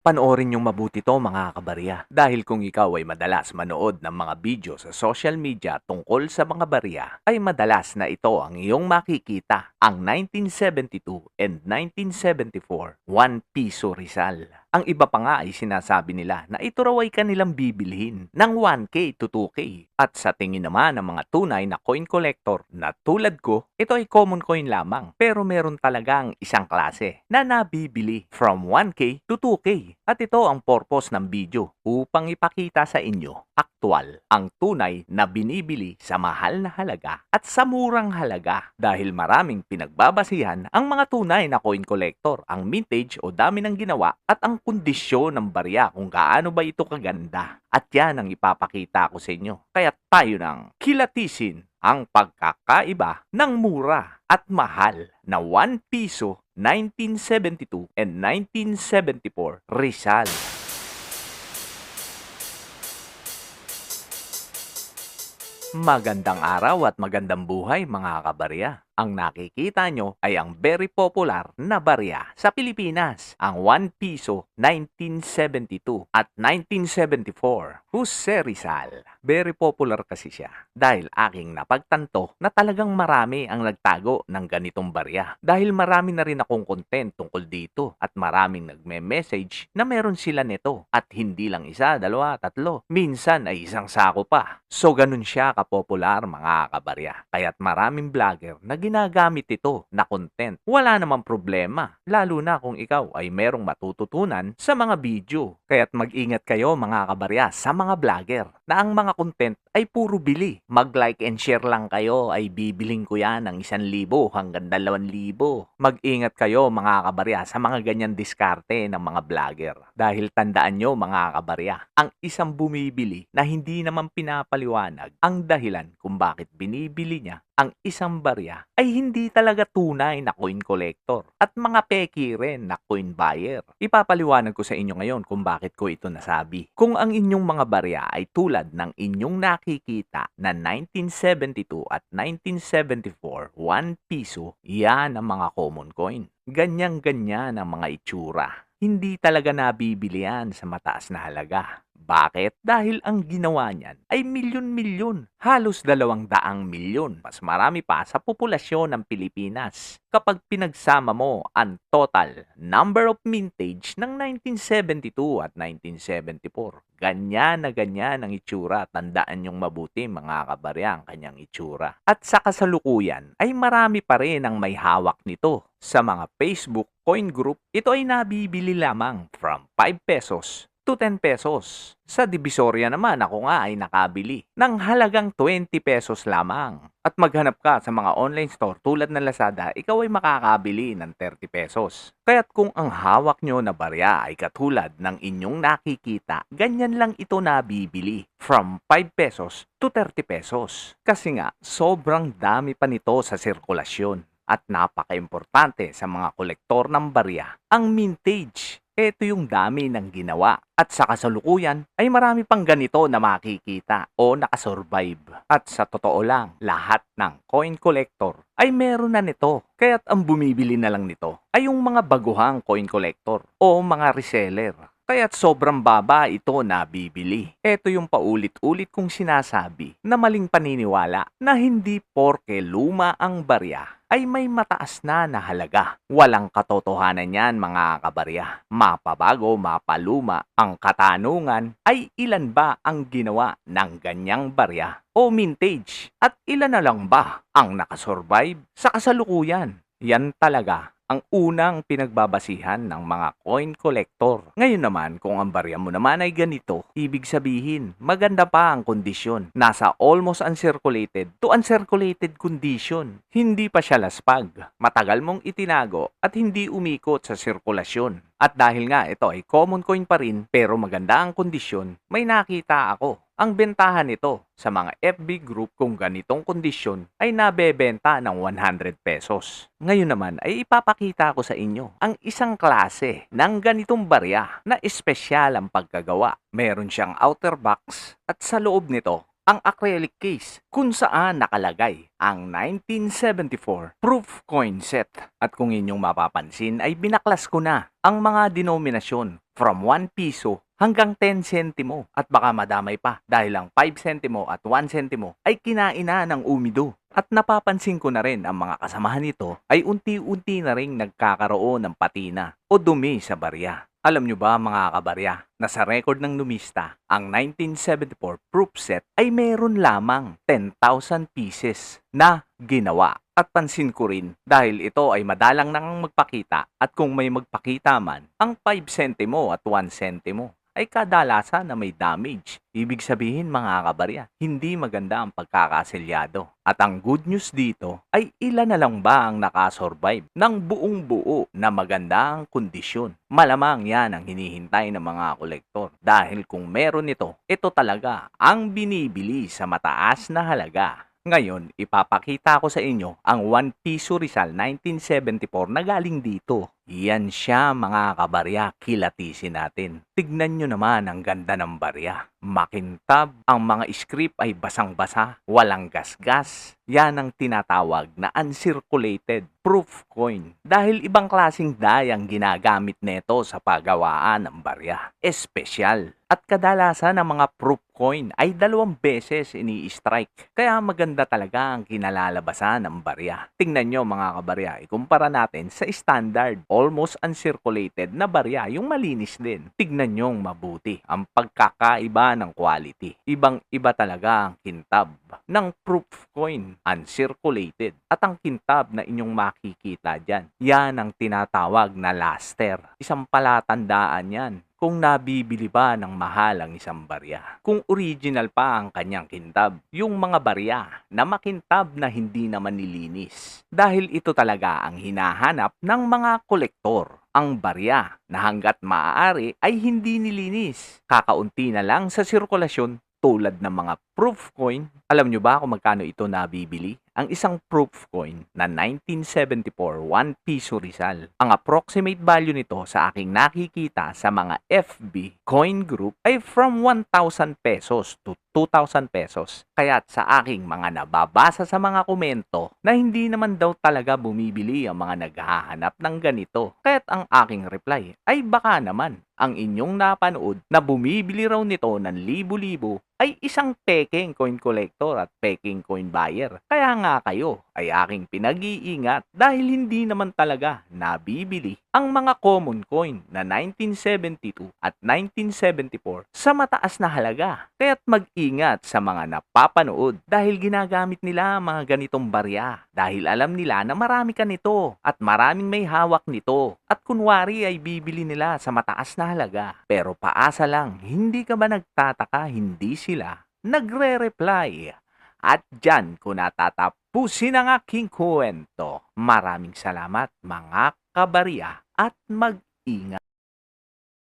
Panoorin yung mabuti to mga kabarya. Dahil kung ikaw ay madalas manood ng mga video sa social media tungkol sa mga barya, ay madalas na ito ang iyong makikita. Ang 1972 and 1974, 1 piso Rizal. Ang iba pa nga ay sinasabi nila na ito raw ay kanilang bibilhin ng 1K to 2K. At sa tingin naman ng mga tunay na coin collector na tulad ko, ito ay common coin lamang. Pero meron talagang isang klase na nabibili from 1K to 2K. At ito ang purpose ng video upang ipakita sa inyo aktwal ang tunay na binibili sa mahal na halaga at sa murang halaga dahil maraming pinagbabasihan ang mga tunay na coin collector, ang mintage o dami ng ginawa at ang kondisyon ng barya kung gaano ba ito kaganda. At yan ang ipapakita ko sa inyo. Kaya tayo nang kilatisin ang pagkakaiba ng mura at mahal na 1 piso 1972 and 1974 Rizal. Magandang araw at magandang buhay mga kabarya. Ang nakikita nyo ay ang very popular na barya sa Pilipinas, ang 1 piso 1972 at 1974, Jose Rizal. Very popular kasi siya dahil aking napagtanto na talagang marami ang nagtago ng ganitong barya. Dahil marami na rin akong content tungkol dito at maraming nagme-message na meron sila nito at hindi lang isa, dalawa, tatlo. Minsan ay isang sako pa. So ganun siya kapopular mga kabarya. Kaya't maraming vlogger na ginagamit ito na content. Wala namang problema, lalo na kung ikaw ay merong matututunan sa mga video. Kaya't mag-ingat kayo mga kabarya sa mga vlogger na ang mga content ay puro bili. Mag-like and share lang kayo ay bibiling ko yan ng 1,000 hanggang 2,000. Mag-ingat kayo mga kabarya sa mga ganyan diskarte ng mga vlogger. Dahil tandaan nyo mga kabarya, ang isang bumibili na hindi naman pinapaliwanag ang dahilan kung bakit binibili niya ang isang barya ay hindi talaga tunay na coin collector at mga peki rin na coin buyer. Ipapaliwanag ko sa inyo ngayon kung bakit ko ito nasabi. Kung ang inyong mga barya ay tulad ng inyong nakikita na 1972 at 1974 1 piso, yan ang mga common coin. Ganyan-ganyan ang mga itsura. Hindi talaga nabibilian sa mataas na halaga. Bakit? Dahil ang ginawa niyan ay milyon-milyon, halos dalawang daang milyon. Mas marami pa sa populasyon ng Pilipinas. Kapag pinagsama mo ang total number of mintage ng 1972 at 1974, ganyan na ganyan ang itsura. Tandaan yung mabuti mga kabarya ang kanyang itsura. At sa kasalukuyan ay marami pa rin ang may hawak nito. Sa mga Facebook coin group, ito ay nabibili lamang from 5 pesos to 10 pesos. Sa Divisoria naman ako nga ay nakabili ng halagang 20 pesos lamang. At maghanap ka sa mga online store tulad ng Lazada, ikaw ay makakabili ng 30 pesos. Kaya't kung ang hawak nyo na barya ay katulad ng inyong nakikita, ganyan lang ito nabibili from 5 pesos to 30 pesos. Kasi nga, sobrang dami pa nito sa sirkulasyon at napaka-importante sa mga kolektor ng barya ang mintage. Ito yung dami ng ginawa. At sa kasalukuyan ay marami pang ganito na makikita o nakasurvive. At sa totoo lang, lahat ng coin collector ay meron na nito. Kaya't ang bumibili na lang nito ay yung mga baguhang coin collector o mga reseller. Kaya't sobrang baba ito na bibili. Ito yung paulit-ulit kong sinasabi na maling paniniwala na hindi porke luma ang barya ay may mataas na na halaga. Walang katotohanan yan mga kabarya. Mapabago, mapaluma. Ang katanungan ay ilan ba ang ginawa ng ganyang barya o mintage? At ilan na lang ba ang nakasurvive sa kasalukuyan? Yan talaga ang unang pinagbabasihan ng mga coin collector. Ngayon naman, kung ang barya mo naman ay ganito, ibig sabihin, maganda pa ang kondisyon. Nasa almost uncirculated to uncirculated condition. Hindi pa siya laspag. Matagal mong itinago at hindi umikot sa sirkulasyon. At dahil nga ito ay common coin pa rin pero maganda ang kondisyon, may nakita ako. Ang bentahan nito sa mga FB group kung ganitong kondisyon ay nabebenta ng 100 pesos. Ngayon naman ay ipapakita ko sa inyo ang isang klase ng ganitong barya na espesyal ang pagkagawa. Meron siyang outer box at sa loob nito ang acrylic case kung saan nakalagay ang 1974 proof coin set. At kung inyong mapapansin ay binaklas ko na ang mga denominasyon from 1 piso hanggang 10 sentimo at baka madamay pa dahil ang 5 sentimo at 1 sentimo ay kinain na ng umido. At napapansin ko na rin ang mga kasamahan nito ay unti-unti na ring nagkakaroon ng patina o dumi sa barya. Alam nyo ba mga kabarya na sa record ng numista, ang 1974 proof set ay meron lamang 10,000 pieces na ginawa. At pansin ko rin dahil ito ay madalang nang magpakita at kung may magpakita man, ang 5 sentimo at 1 sentimo ay kadalasan na may damage. Ibig sabihin mga kabarya, hindi maganda ang pagkakaselyado. At ang good news dito ay ilan na lang ba ang nakasurvive ng buong buo na maganda ang kondisyon. Malamang yan ang hinihintay ng mga kolektor. Dahil kung meron ito, ito talaga ang binibili sa mataas na halaga. Ngayon, ipapakita ko sa inyo ang 1 piso Rizal 1974 na galing dito. Yan siya mga kabarya, kilatisin natin. Tignan nyo naman ang ganda ng barya. Makintab, ang mga script ay basang-basa, walang gasgas. Yan ang tinatawag na uncirculated proof coin. Dahil ibang klasing die ang ginagamit neto sa paggawaan ng barya. Espesyal. At kadalasan ang mga proof coin ay dalawang beses ini-strike. Kaya maganda talaga ang kinalalabasan ng barya. Tingnan nyo mga kabarya, ikumpara natin sa standard, almost uncirculated na barya, yung malinis din. Tignan nyo mabuti ang pagkakaiba ng quality. Ibang iba talaga ang kintab ng proof coin, uncirculated. At ang kintab na inyong makikita dyan, yan ang tinatawag na laster. Isang palatandaan yan kung nabibili ba ng mahal ang isang barya. Kung original pa ang kanyang kintab, yung mga barya na makintab na hindi naman nilinis. Dahil ito talaga ang hinahanap ng mga kolektor. Ang barya na hanggat maaari ay hindi nilinis. Kakaunti na lang sa sirkulasyon tulad ng mga proof coin. Alam nyo ba kung magkano ito nabibili? Ang isang proof coin na 1974 1 piso Rizal. Ang approximate value nito sa aking nakikita sa mga FB coin group ay from 1,000 pesos to 2,000 pesos. Kaya sa aking mga nababasa sa mga komento na hindi naman daw talaga bumibili ang mga naghahanap ng ganito. Kaya't ang aking reply ay baka naman ang inyong napanood na bumibili raw nito ng libo-libo ay isang peking coin collector at peking coin buyer. Kaya nga kayo ay aking pinag-iingat dahil hindi naman talaga nabibili ang mga common coin na 1972 at 1974 sa mataas na halaga. Kaya't mag-ingat sa mga napapanood dahil ginagamit nila ang mga ganitong barya dahil alam nila na marami ka nito at maraming may hawak nito at kunwari ay bibili nila sa mataas na halaga. Pero paasa lang, hindi ka ba nagtataka hindi sila nagre-reply? At dyan ko natatapusin ang aking kwento. Maraming salamat mga kabarya at mag-ingat.